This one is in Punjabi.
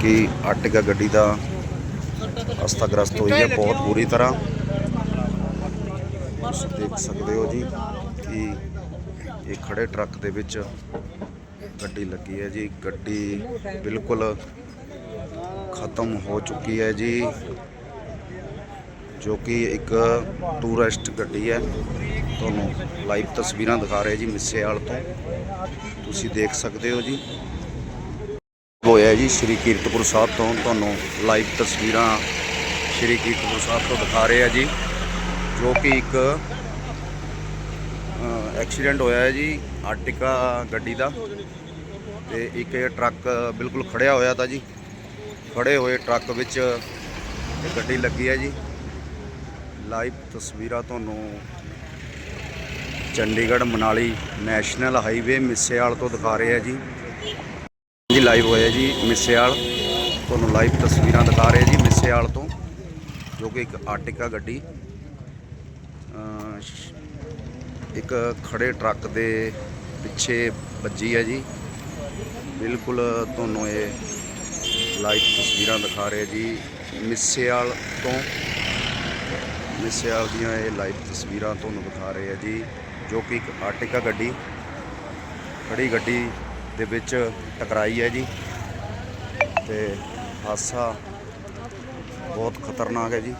ਕਿ ਆਟੇਗਾ ਗੱਡੀ ਦਾ ਅਸਤਗ੍ਰਸਤ ਹੋਈ ਹੈ ਬਹੁਤ ਬੁਰੀ ਤਰ੍ਹਾਂ। ਤੁਸੀਂ ਦੇਖ ਸਕਦੇ ਹੋ ਜੀ ਕਿ ਇਹ ਖੜੇ ਟਰੱਕ ਦੇ ਵਿੱਚ ਗੱਡੀ ਲੱਗੀ ਹੈ ਜੀ। ਗੱਡੀ ਬਿਲਕੁਲ ਖਤਮ ਹੋ ਚੁੱਕੀ ਹੈ ਜੀ, ਜੋ ਕਿ ਇੱਕ ਟੂਰਿਸਟ ਗੱਡੀ ਹੈ। ਤੁਹਾਨੂੰ ਲਾਈਵ ਤਸਵੀਰਾਂ ਦਿਖਾ ਰਹੇ ਜੀ ਮਿੱਸੇਵਾਲ ਤੋਂ। ਤੁਸੀਂ ਦੇਖ ਸਕਦੇ ਹੋ ਜੀ ਹੋਇਆ ਜੀ ਸ਼੍ਰੀ ਕੀਰਤਪੁਰ ਸਾਹਿਬ ਤੋਂ ਤੁਹਾਨੂੰ ਲਾਈਵ ਤਸਵੀਰਾਂ ਸ਼੍ਰੀ ਕੀਰਤਪੁਰ ਸਾਹਿਬ ਤੋਂ ਦਿਖਾ ਰਹੇ ਆ ਜੀ, ਜੋ ਕਿ ਇੱਕ ਐਕਸੀਡੈਂਟ ਹੋਇਆ ਹੈ ਜੀ ਆਰਟਿਕਾ ਗੱਡੀ ਦਾ। ਤੇ ਇੱਕ ਇਹ ਟਰੱਕ ਬਿਲਕੁਲ ਖੜਿਆ ਹੋਇਆ ਤਾਂ ਜੀ, ਖੜੇ ਹੋਏ ਟਰੱਕ ਵਿੱਚ ਗੱਡੀ ਲੱਗੀ ਹੈ ਜੀ। ਲਾਈਵ ਤਸਵੀਰਾਂ ਤੁਹਾਨੂੰ ਚੰਡੀਗੜ੍ਹ ਮਨਾਲੀ ਨੈਸ਼ਨਲ ਹਾਈਵੇ ਮਿੱਸੇਵਾਲ ਤੋਂ ਦਿਖਾ ਰਹੇ ਆ ਜੀ। ਜੀ ਲਾਈਵ ਹੋਇਆ ਜੀ ਮਿੱਸੇਵਾਲ ਤੁਹਾਨੂੰ ਲਾਈਵ ਤਸਵੀਰਾਂ ਦਿਖਾ ਰਹੇ ਜੀ ਮਿੱਸੇਵਾਲ ਤੋਂ, ਜੋ ਕਿ ਇੱਕ ਆਰਟਿਕਾ ਗੱਡੀ। ਇੱਕ ਖੜੇ ਟਰੱਕ ਦੇ ਪਿੱਛੇ ਵੱਜੀ ਹੈ ਜੀ। ਬਿਲਕੁਲ ਤੁਹਾਨੂੰ ਇਹ ਲਾਈਵ ਤਸਵੀਰਾਂ ਦਿਖਾ ਰਹੇ ਜੀ ਮਿੱਸੇਵਾਲ ਤੋਂ। ਮਿੱਸੇਵਾਲ ਦੀਆਂ ਇਹ ਲਾਈਵ ਤਸਵੀਰਾਂ ਤੁਹਾਨੂੰ ਦਿਖਾ ਰਹੇ ਆ ਜੀ, ਜੋ ਕਿ ਇੱਕ ਆਰਟਿਕਾ ਗੱਡੀ ਖੜੀ ਗੱਡੀ ਦੇ ਵਿੱਚ ਟਕਰਾਈ ਹੈ ਜੀ। ਤੇ ਹਾਦਸਾ ਬਹੁਤ ਖਤਰਨਾਕ ਹੈ ਜੀ।